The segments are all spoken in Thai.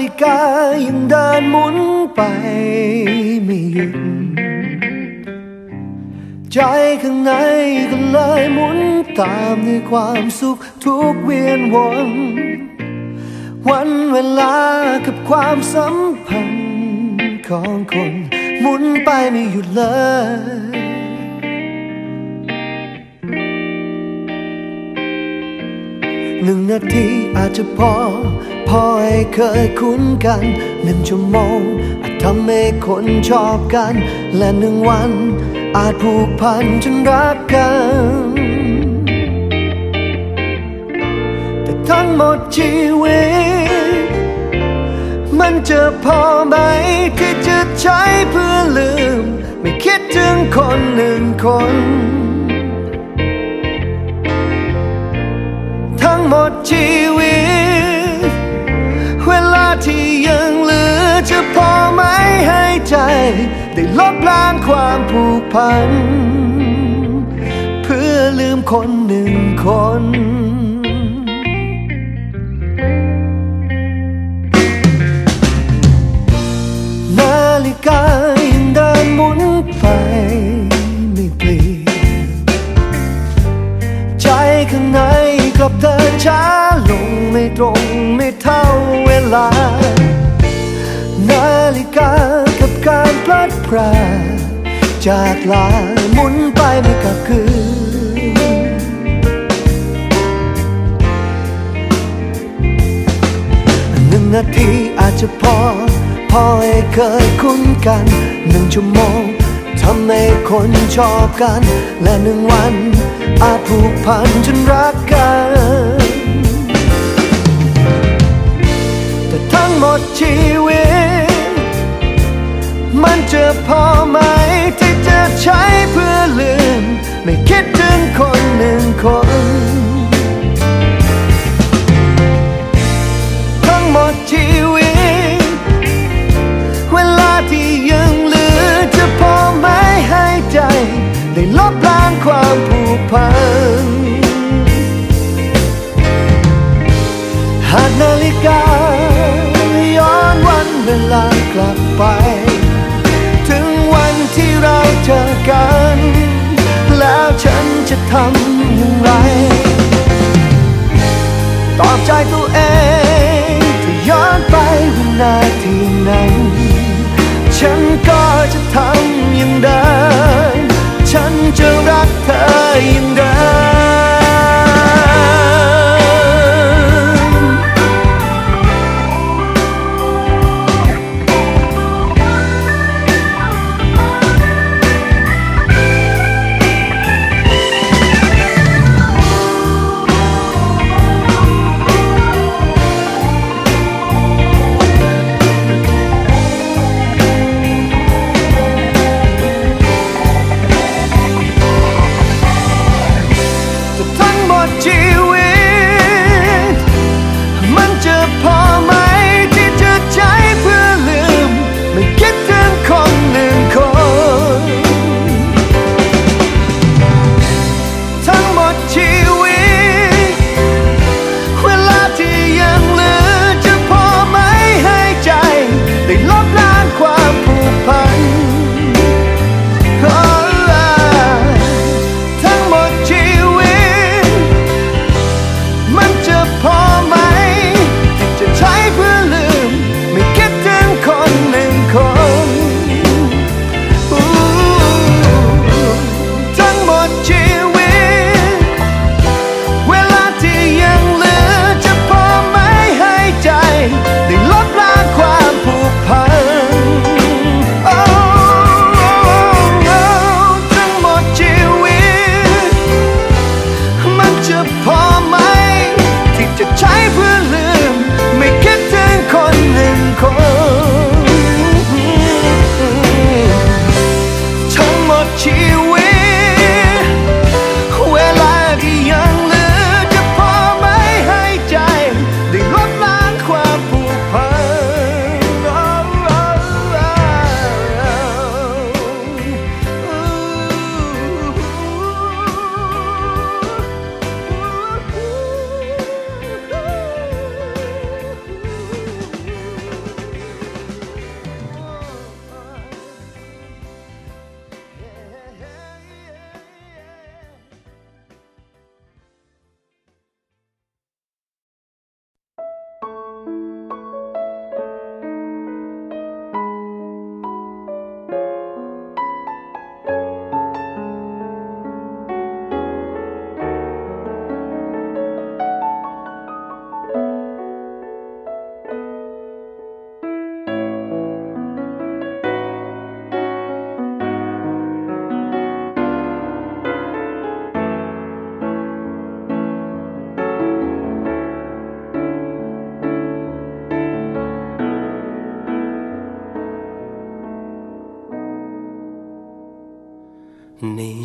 ฬิกายังเดินหมุนไปไม่หยุด ใจข้างในก็เลยหมุนตามด้วยความสุขทุกเวียนวน วันเวลากับความสัมพันธ์ของคน หมุนไปไม่หยุดเลยหนึ่งนาทีอาจจะพอ พอให้เคยคุ้นกันหนึ่งชั่วโมง อาจทำให้คนชอบกัน และหนึ่งวัน อาจผูกพันจนรักกัน แต่ทั้งหมดชีวิต มันจะพอไหมที่จะใช้เพื่อลืม ไม่คิดถึงคนหนึ่งคนทั้งหมดชี ได้ลบล้างความผูกพัน เพื่อลืมคนหนึ่งคนนาฬิกายังเดินหมุนไปไม่เปลี่ยนใจข้างในกลับเดินช้าลงไม่ตรงไม่เท่า พลัดพรากจากลาหมุนไปไม่กลับคืน หนึ่งนาทีอาจจะพอ พอให้เคยคุ้นกัน หนึ่งชั่วโมงทำให้คนชอบกัน และหนึ่งวัน อาจผูกพันจนรักกัน แต่ทั้งหมดชีวิต มันจะพอไหมที่จะใช้เพื่อลืม ไม่คิดถึงคนหนึ่งคน ทำอย่างไร ตอบใจตัวเองถ้าย้อนไปวินาทีนั้น ฉันก็จะทำ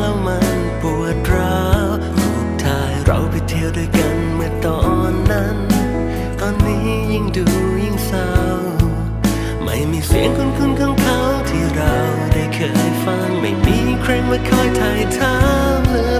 แล้วมันปวดร้าวรูปถ่ายเราไปเที่ยวด้วยกันเมื่อตอนนั้น ตอนนี้ยิ่งดูยิ่งเศร้า ไม่มีเสียงคุ้นๆของเขาที่เราได้เคยฟัง ไม่มีใครมาคอยถ่ายทามเหลือเพีย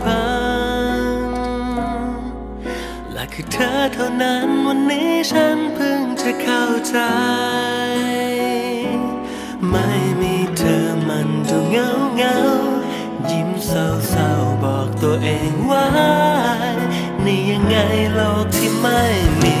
พันและคือเธอเท่านั้นวันนี้ฉันเพิ่งจะเข้าใจ ไม่มีเธอมันดูเหงาเหงายิ้มเศร้าเศร้าๆบอกตัวเองว่า นี่ยังไงโลกที่ไม่มี